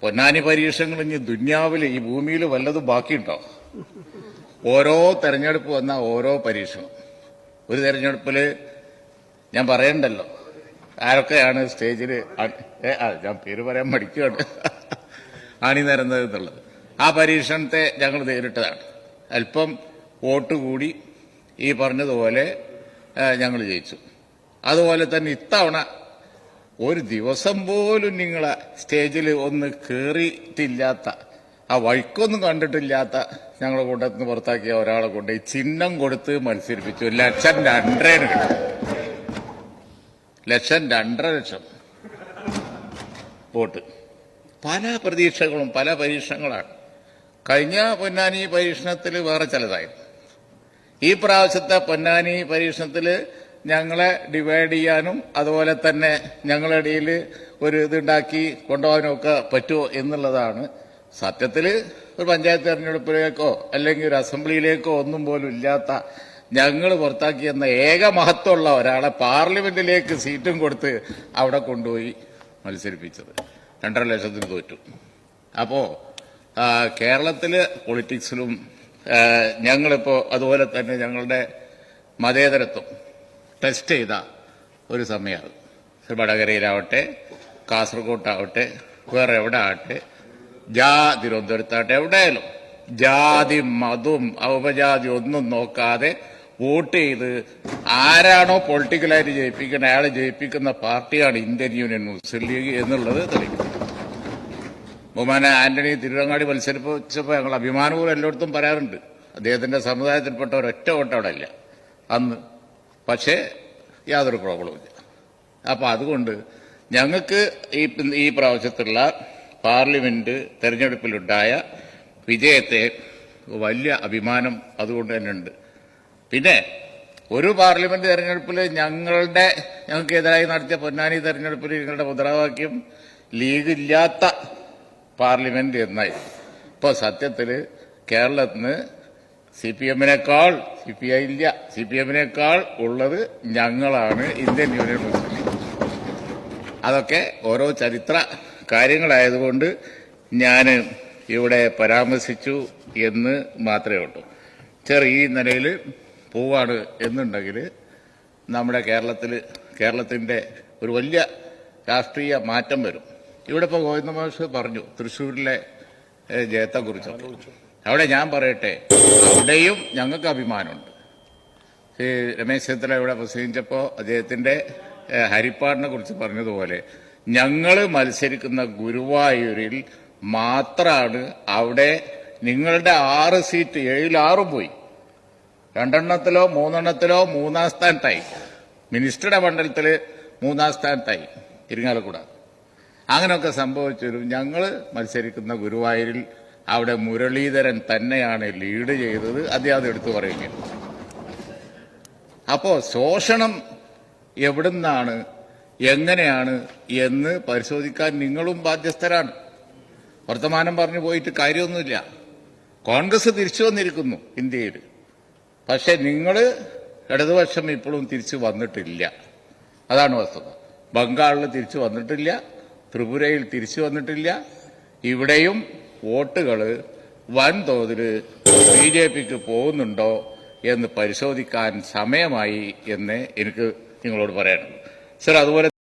പൊന്നാനി പരീക്ഷകൾ ഇനി ദുന്യാവിൽ ഈ ഭൂമിയിൽ വല്ലതും ബാക്കിയുണ്ടോ? ഓരോ തെരഞ്ഞെടുപ്പ് വന്ന ഓരോ പരീക്ഷണം. ഒരു തെരഞ്ഞെടുപ്പിൽ ഞാൻ പറയണ്ടല്ലോ. ആരൊക്കെയാണ് സ്റ്റേജിൽ ഞാൻ പേര് പറയാൻ മടിക്കുകയാണ്. അണിനിരന്നത് എന്നുള്ളത്. ആ പരീക്ഷണത്തെ ഞങ്ങൾ നേരിട്ടതാണ്. അല്പം വോട്ട് കൂടി ഈ പറഞ്ഞതുപോലെ ഞങ്ങൾ ജയിച്ചു. അതുപോലെ തന്നെ ഇത്തവണ ഒരു ദിവസം പോലും നിങ്ങൾ സ്റ്റേജിൽ ഒന്ന് കയറിയിട്ടില്ലാത്ത ആ വഴിക്കൊന്നും കണ്ടിട്ടില്ലാത്ത ഞങ്ങളുടെ കൂട്ടത്തിൽ നിന്ന് പുറത്താക്കിയ ഒരാളെ കൊണ്ട് ഈ ചിഹ്നം കൊടുത്ത് മത്സരിപ്പിച്ചു. ലക്ഷം രണ്ടര ലക്ഷം രണ്ടര ലക്ഷം. വോട്ട്. പല പ്രതീക്ഷകളും പല പരീക്ഷണങ്ങളാണ്. കഴിഞ്ഞ പൊന്നാനി പരീക്ഷണത്തിൽ വേറെ ചിലതായിരുന്നു. ഈ പ്രാവശ്യത്തെ പൊന്നാനി പരീക്ഷണത്തിൽ ഞങ്ങളെ ഡിവൈഡ് ചെയ്യാനും അതുപോലെ തന്നെ ഞങ്ങളുടെ ഇടയിൽ ഒരു ഇതുണ്ടാക്കി കൊണ്ടുപോകാനും ഒക്കെ പറ്റുമോ എന്നുള്ളതാണ്. സത്യത്തിൽ ഒരു പഞ്ചായത്ത് തെരഞ്ഞെടുപ്പിലേക്കോ അല്ലെങ്കിൽ ഒരു അസംബ്ലിയിലേക്കോ ഒന്നും പോലും ഇല്ലാത്ത ഞങ്ങൾ പുറത്താക്കിയെന്ന ഏക മഹത്വമുള്ള ഒരാളെ പാർലമെന്റിലേക്ക് സീറ്റും കൊടുത്ത് അവിടെ കൊണ്ടുപോയി മത്സരിപ്പിച്ചത്. രണ്ടര ലക്ഷത്തിന് തോറ്റു. അപ്പോൾ കേരളത്തിൽ പൊളിറ്റിക്സിലും ഞങ്ങളിപ്പോൾ ഞങ്ങളിപ്പോ അതുപോലെ തന്നെ ഞങ്ങളുടെ മതേതരത്വം ടെസ്റ്റ് ചെയ്ത ഒരു സമയമാണ് വടകരയിലാവട്ടെ കാസർഗോട്ടാവട്ടെ വേറെ എവിടെ ആവട്ടെ ജാ തിരുവനന്തപുരത്താവട്ടെ എവിടെയായാലും ജാതി മതവും ഉപജാതി ഒന്നും നോക്കാതെ വോട്ട് ചെയ്ത് ആരാണോ പൊളിറ്റിക്കലായിട്ട് ജയിപ്പിക്കുന്നത് അയാളെ ജയിപ്പിക്കുന്ന പാർട്ടിയാണ് ഇന്ത്യൻ യൂണിയൻ മുസ്ലിം ലീഗ് എന്നുള്ളത് തെളിയിക്കും ബഹുമാന ആന്റണി തിരുവങ്ങാടി മത്സരിപ്പിച്ചപ്പോൾ ഞങ്ങൾ അഭിമാനപൂർവം എല്ലായിടത്തും പറയാറുണ്ട് അദ്ദേഹത്തിന്റെ സമുദായത്തിൽപ്പെട്ട ഒരൊറ്റ വോട്ട് അവിടെ ഇല്ല അന്ന് പക്ഷേ യാതൊരു പ്രോബ്ലവും ഇല്ല അപ്പൊ അതുകൊണ്ട് ഞങ്ങൾക്ക് ഈ ഈ പ്രാവശ്യത്തുള്ള പാർലമെന്റ് തെരഞ്ഞെടുപ്പിലുണ്ടായ വിജയത്തെ വലിയ അഭിമാനം അതുകൊണ്ട് തന്നെ ഉണ്ട് പിന്നെ ഒരു പാർലമെന്റ് തെരഞ്ഞെടുപ്പിൽ ഞങ്ങളുടെ ഞങ്ങൾക്കെതിരായി നടത്തിയ പൊന്നാനി തെരഞ്ഞെടുപ്പിൽ ഞങ്ങളുടെ മുദ്രാവാക്യം ലീഗ് ഇല്ലാത്ത പാർലമെന്റ് എന്നായിരുന്നു. ഇപ്പോൾ സത്യത്തിൽ കേരളത്തിന് സി പി എമ്മിനേക്കാൾ സി പി ഐ ഇല്ല സി പി എമ്മിനേക്കാൾ ഉള്ളത് ഞങ്ങളാണ് ഇന്ത്യൻ യൂണിയൻ മുസ്ലിം അതൊക്കെ ഓരോ ചരിത്ര കാര്യങ്ങളായതുകൊണ്ട് ഞാൻ ഇവിടെ പരാമർശിച്ചു എന്ന് മാത്രമേ ഉള്ളൂ. ചെറിയ നിലയിൽ പോവാണ് എന്നുണ്ടെങ്കിൽ നമ്മുടെ കേരളത്തിൽ കേരളത്തിന്റെ ഒരു വലിയ രാഷ്ട്രീയ മാറ്റം വരും. ഇവിടെ ഇപ്പോൾ ഗോവിന്ദ മാഷ് പറഞ്ഞു തൃശ്ശൂരിലെ ഏഹ്, ജയത്തെക്കുറിച്ചൊക്കെ. അവിടെ ഞാൻ പറയട്ടെ അവിടെയും ഞങ്ങൾക്ക് അഭിമാനമുണ്ട്. ശ്രീ രമേശ് ചെന്നിത്തല ഇവിടെ പ്രസംഗിച്ചപ്പോൾ അദ്ദേഹത്തിന്റെ ഹരിപ്പാടിനെ കുറിച്ച് പറഞ്ഞതുപോലെ ഞങ്ങൾ മത്സരിക്കുന്ന ഗുരുവായൂരിൽ മാത്രമാണ് അവിടെ നിങ്ങളുടെ ആറ് സീറ്റ് ഏഴിൽ ആറും പോയി. രണ്ടെണ്ണത്തിലോ മൂന്നെണ്ണത്തിലോ മൂന്നാം സ്ഥാനത്തായി. മിനിസ്റ്ററുടെ മണ്ഡലത്തിൽ മൂന്നാം സ്ഥാനത്തായി ഇരിങ്ങാലക്കുട. അങ്ങനെയൊക്കെ സംഭവിച്ചൊരു ഞങ്ങൾ മത്സരിക്കുന്ന ഗുരുവായൂരിൽ അവിടെ മുരളീധരൻ തന്നെയാണ് ലീഡ് ചെയ്തത്. അദ്ദേഹം എടുത്തു പറയുക അപ്പോ ശോഷണം എവിടുന്നാണ് എങ്ങനെയാണ് എന്ന് പരിശോധിക്കാൻ നിങ്ങളും ബാധ്യസ്ഥരാണ്. വർത്തമാനം പറഞ്ഞു പോയിട്ട് കാര്യമൊന്നുമില്ല. കോൺഗ്രസ് തിരിച്ചു വന്നിരിക്കുന്നു ഇന്ത്യയിൽ. പക്ഷെ നിങ്ങൾ ഇടതുപക്ഷം ഇപ്പോഴും തിരിച്ചു വന്നിട്ടില്ല. അതാണ് വസ്തുത. ബംഗാളിൽ തിരിച്ചു വന്നിട്ടില്ല ത്രിപുരയിൽ തിരിച്ചു വന്നിട്ടില്ല ഇവിടെയും വോട്ടുകൾ വൻതോതിൽ ബി ജെ പിക്ക് പോകുന്നുണ്ടോ എന്ന് പരിശോധിക്കാൻ സമയമായി എന്ന് എനിക്ക് നിങ്ങളോട് പറയാനുണ്ട് സർ അതുപോലെ